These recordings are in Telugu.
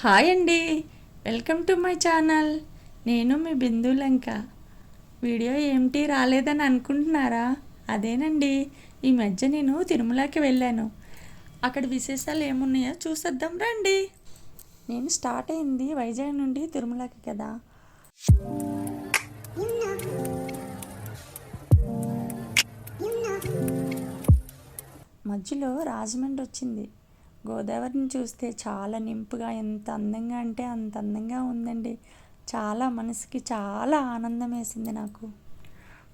హాయ్ అండి. Welcome to my channel. నేను మీ బిందు లంక. వీడియో ఏమిటి రాలేదని అనుకుంటున్నారా? అదేనండి. ఈ మధ్య నేను తిరుమలకి వెళ్ళాను. అక్కడ విశేషాలు ఏమున్నాయో చూసేద్దాం రండి. నేను స్టార్ట్ అయింది వైజాగ్ నుండి తిరుమలకి కదా. మధ్యలో రాజమండ్రి వచ్చింది. గోదావరిని చూస్తే చాలా నింపుగా ఎంత అందంగా అంటే అంత అందంగా ఉందండి. చాలా మనసుకి చాలా ఆనందం వేసింది నాకు.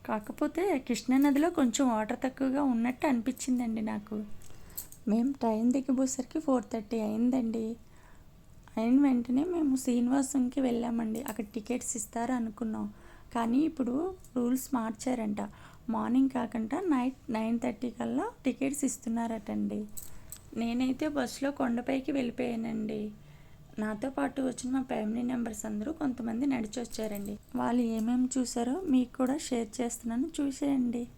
కాకపోతే కృష్ణానదిలో కొంచెం వాటర్ తక్కువగా ఉన్నట్టు అనిపించిందండి నాకు. మేము ట్రైన్ దిగిపోసరికి ఫోర్ థర్టీ అయిందండి. అయిన వెంటనే మేము శ్రీనివాసంకి వెళ్ళామండి. అక్కడ టికెట్స్ ఇస్తారు అనుకున్నాం. కానీ ఇప్పుడు రూల్స్ మార్చారంట. మార్నింగ్ కాకుండా నైట్ నైన్ థర్టీ కల్లా టికెట్స్ ఇస్తున్నారటండి. నేనైతే బస్సులో కొండపైకి వెళ్ళిపోయానండి. నాతో పాటు వచ్చిన మా ఫ్యామిలీ మెంబర్స్ అందరూ కొంతమంది నడిచి వచ్చారండి వాళ్ళు ఏమేమి చూసారో మీకు కూడా షేర్ చేస్తున్నాను. చూసేయండి.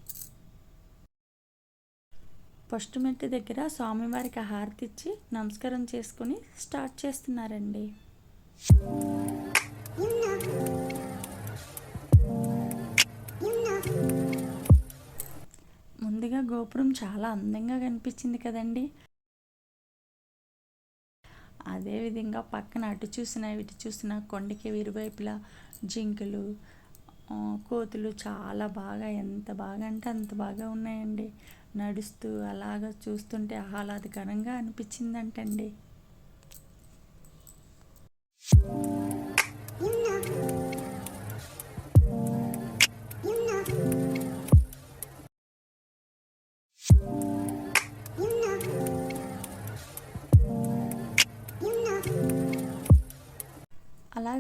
ఫస్ట్ మెట్టు దగ్గర స్వామివారికి హారతి ఇచ్చి నమస్కారం చేసుకుని స్టార్ట్ చేస్తున్నారండి. ముందుగా గోపురం చాలా అందంగా కనిపించింది కదండి. విధంగా పక్కన అటు చూసిన ఇటు చూసినా కొండకి ఇరువైపులా జింకలు కోతులు చాలా బాగా ఎంత బాగా అంటే అంత బాగా ఉన్నాయండి. నడుస్తూ అలాగ చూస్తుంటే ఆహ్లాదకరంగా అనిపించిందంటండి.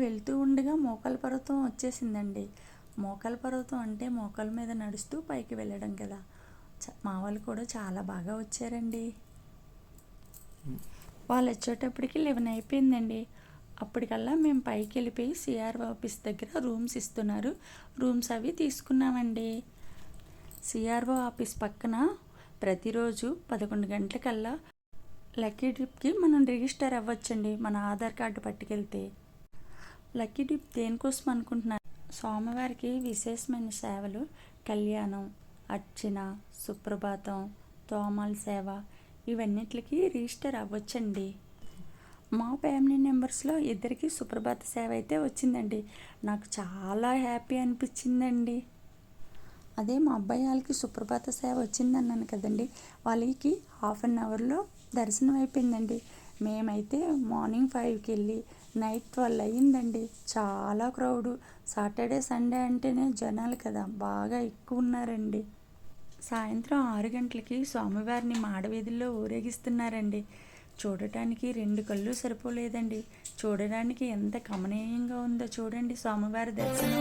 వెళ్తూ ఉండగా మోకాల పర్వతం వచ్చేసిందండి. మోకాల పర్వతం అంటే మోకాల మీద నడుస్తూ పైకి వెళ్ళడం కదా. చ- మా వాళ్ళు కూడా చాలా బాగా వచ్చారండి. వాళ్ళు వచ్చేటప్పటికి లెవెన్ అయిపోయిందండి. అప్పటికల్లా మేము పైకి వెళ్ళిపోయి సిఆర్ ఆఫీస్ దగ్గర రూమ్స్ ఇస్తున్నారు. రూమ్స్ అవి తీసుకున్నామండి. సిఆర్ఓ ఆఫీస్ పక్కన ప్రతిరోజు పదకొండు గంటలకల్లా లక్కీ ట్రిప్కి మనం రిజిస్టర్ అవ్వచ్చండి. మన ఆధార్ కార్డు పట్టుకెళ్తే. లక్కీ డిప్ దేనికోసం అనుకుంటున్నారు? స్వామివారికి విశేషమైన సేవలు కళ్యాణం అర్చన సుప్రభాతం తోమాల సేవ ఇవన్నిటికి రిజిస్టర్ అవ్వచ్చండి. మా ఫ్యామిలీ మెంబర్స్లో ఇద్దరికి సుప్రభాత సేవ అయితే వచ్చిందండి. నాకు చాలా హ్యాపీ అనిపించిందండి. అదే మా అబ్బాయి వాళ్ళకి సుప్రభాత సేవ వచ్చిందన్నాను కదండి. వాళ్ళకి హాఫ్ అన్ అవర్లో దర్శనం అయిపోయిందండి. మేమైతే మార్నింగ్ ఫైవ్కి వెళ్ళి నైట్ ట్వెల్వ్ అయ్యిందండి. చాలా క్రౌడు. సాటర్డే సండే అంటేనే జనాలు కదా బాగా ఎక్కువ ఉన్నారండి సాయంత్రం ఆరు గంటలకి స్వామివారిని మాడవీధుల్లో ఊరేగిస్తున్నారండి. చూడటానికి రెండు కళ్ళు సరిపోలేదండి. చూడడానికి ఎంత కమనీయంగా ఉందో చూడండి స్వామివారి దర్శనం.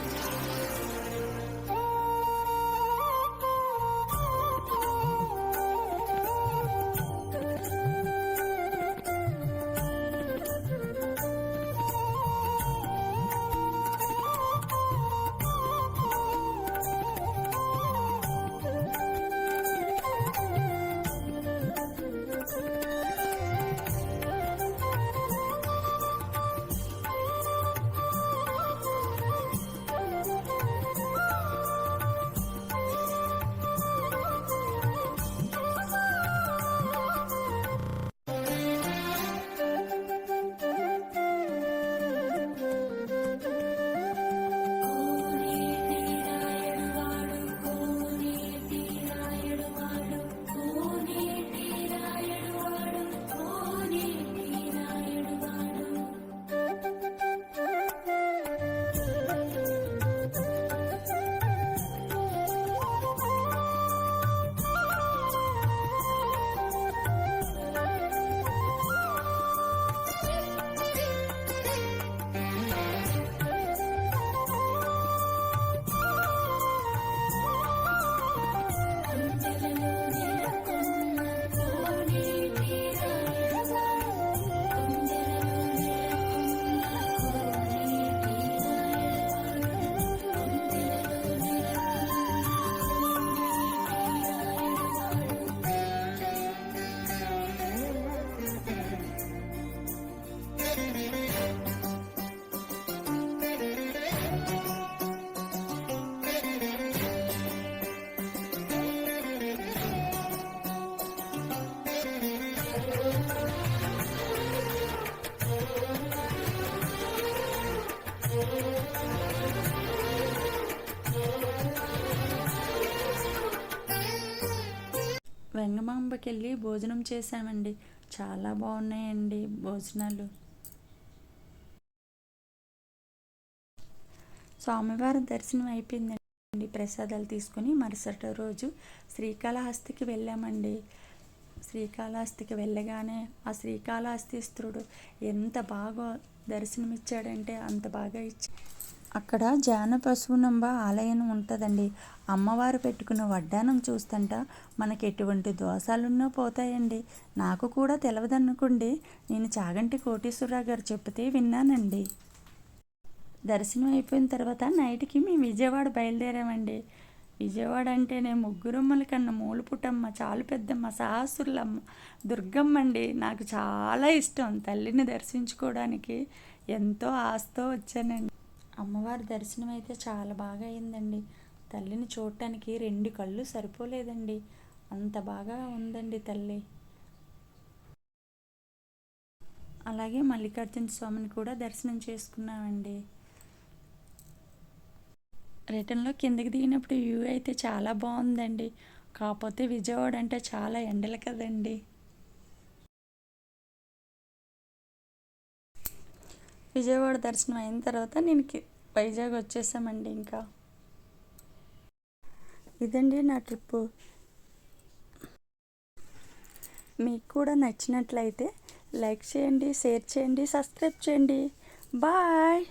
అక్కడికి వెళ్ళి భోజనం చేశామండి. చాలా బాగున్నాయండి భోజనాలు. స్వామివారి దర్శనం అయిపోయిందండి. ప్రసాదాలు తీసుకొని మరుసటి రోజు శ్రీకాళహస్తికి వెళ్ళామండి. శ్రీకాళహస్తికి వెళ్ళగానే ఆ శ్రీకాళహస్తిస్తుడు ఎంత బాగా దర్శనమిచ్చాడంటే అంత బాగా ఇచ్చి అక్కడ జాన పశువునంబ ఆలయం ఉంటుందండి. అమ్మవారు పెట్టుకున్న వడ్డానం చూస్తుంట మనకి ఎటువంటి దోషాలున్నో పోతాయండి. నాకు కూడా తెలవదనుకోండి నేను చాగంటి కోటేశ్వరరావు గారు చెప్తే విన్నానండి. దర్శనం అయిపోయిన తర్వాత నైట్కి మేము విజయవాడ బయలుదేరామండి. విజయవాడ అంటేనే ముగ్గురమ్మల కన్నా మూలపుటమ్మ చాలు పెద్దమ్మ సహస్రులమ్మ దుర్గమ్మ అండి. నాకు చాలా ఇష్టం తల్లిని దర్శించుకోవడానికి. ఎంతో ఆశతో వచ్చానండి. అమ్మవారి దర్శనం అయితే చాలా బాగా అయిందండి తల్లిని చూడటానికి రెండు కళ్ళు సరిపోలేదండి. అంత బాగా ఉందండి తల్లి. అలాగే మల్లికార్జున స్వామిని కూడా దర్శనం చేసుకున్నామండి. రిటర్న్లో కిందకి దిగినప్పుడు వ్యూ అయితే చాలా బాగుందండి. కాకపోతే విజయవాడ అంటే చాలా ఎండలు కదండి. విజయవాడ దర్శనం అయిన తర్వాత నేను వైజాగ్ వచ్చేసామండి ఇంకా. ఇదండి నా ట్రిప్పు. మీకు కూడా నచ్చినట్లయితే లైక్ చేయండి షేర్ చేయండి సబ్స్క్రైబ్ చేయండి. బాయ్!